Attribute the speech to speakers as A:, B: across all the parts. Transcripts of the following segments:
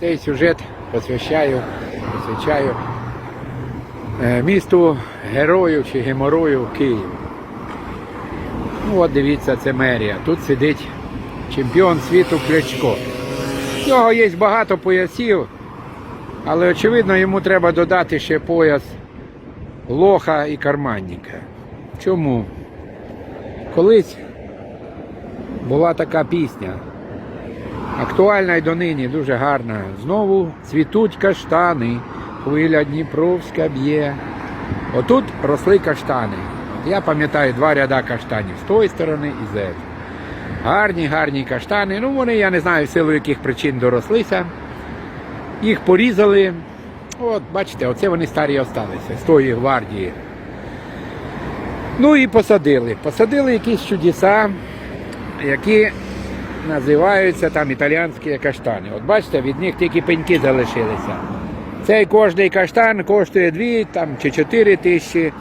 A: Цей сюжет посвящаю, посвящаю е, місту герою чи геморою Київ. Ну от дивіться, це мерія. Тут сидить чемпіон світу Кличко. В нього є багато поясів, але очевидно йому треба додати ще пояс лоха і карманника. Чому? Колись була така пісня. Актуальна й донині, дуже гарна. Знову цвітуть каштани, хвиля Дніпровська б'є. Отут росли каштани. Я пам'ятаю два ряда каштанів з тої сторони і з цієї. Гарні, гарні каштани. Ну, вони, я не знаю, силу яких причин дорослися. Їх порізали. От, бачите, оце вони старі осталися з тої гвардії. Ну і посадили. Посадили якісь чудеса, які називаються там італіянські каштани. От бачите, від них тільки пеньки залишилися. Цей кожний каштан коштує 2 там, чи 4 тисячі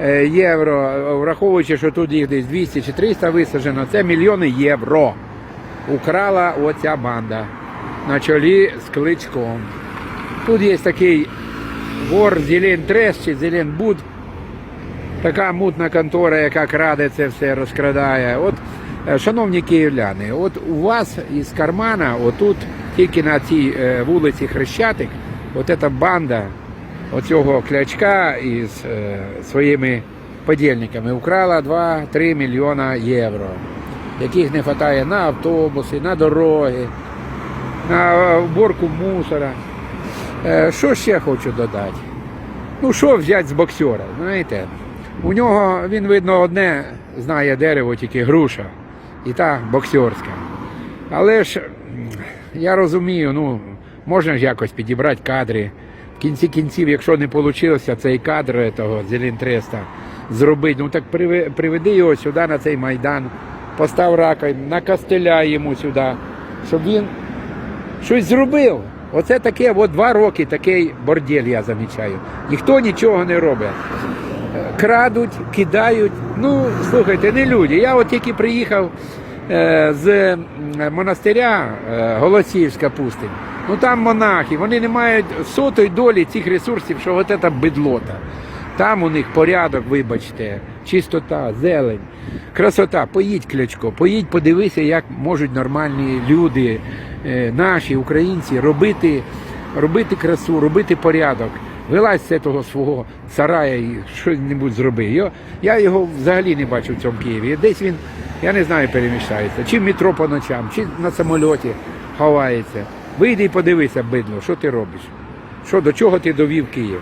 A: е, євро, враховуючи, що тут їх десь 200 чи 300 висаджено, це мільйони євро. Украла оця банда на чолі з кличком. Тут є такий вор Зелен Трес чи Зелен Буд, така мутна контора, яка краде це все, розкрадає. От, шановні київляни, от у вас із кармана, отут, тільки на цій е, вулиці Хрещатик, от ця банда оцього клячка із е, своїми подільниками украла 2-3 мільйона євро, яких не вистачає на автобуси, на дороги, на уборку мусора. Е, Що ще хочу додати? Ну, що взяти з боксера? Знаєте, у нього він, видно, одне знає дерево, тільки груша. І та боксерська. Але ж я розумію, ну, можна ж якось підібрати кадри. В кінці кінців, якщо не вийшло цей кадр того Зелінтреста зробити, ну так приведи його сюди на цей майдан, постав рака, накостеляй йому сюди, щоб він щось зробив. Оце таке, от два роки такий бордель, я замічаю. Ніхто нічого не робить. Крадуть, кидають. Ну, слухайте, не люди. Я от тільки приїхав з монастиря е, Голосіївська пустень. Ну там монахи, вони не мають сотої долі цих ресурсів, що от це бедлота. Там у них порядок, вибачте, чистота, зелень, красота. Поїдь клячко, поїдь, подивися, як можуть нормальні люди, е, наші українці, робити, робити красу, робити порядок. Вилазь з цього свого сарая і щось зроби. Я, я його взагалі не бачу в цьому Києві. Десь він, я не знаю, переміщається. Чи в метро по ночам, чи на самольоті ховається. Вийди і подивися, бидло, що ти робиш. Що, до чого ти довів Київ?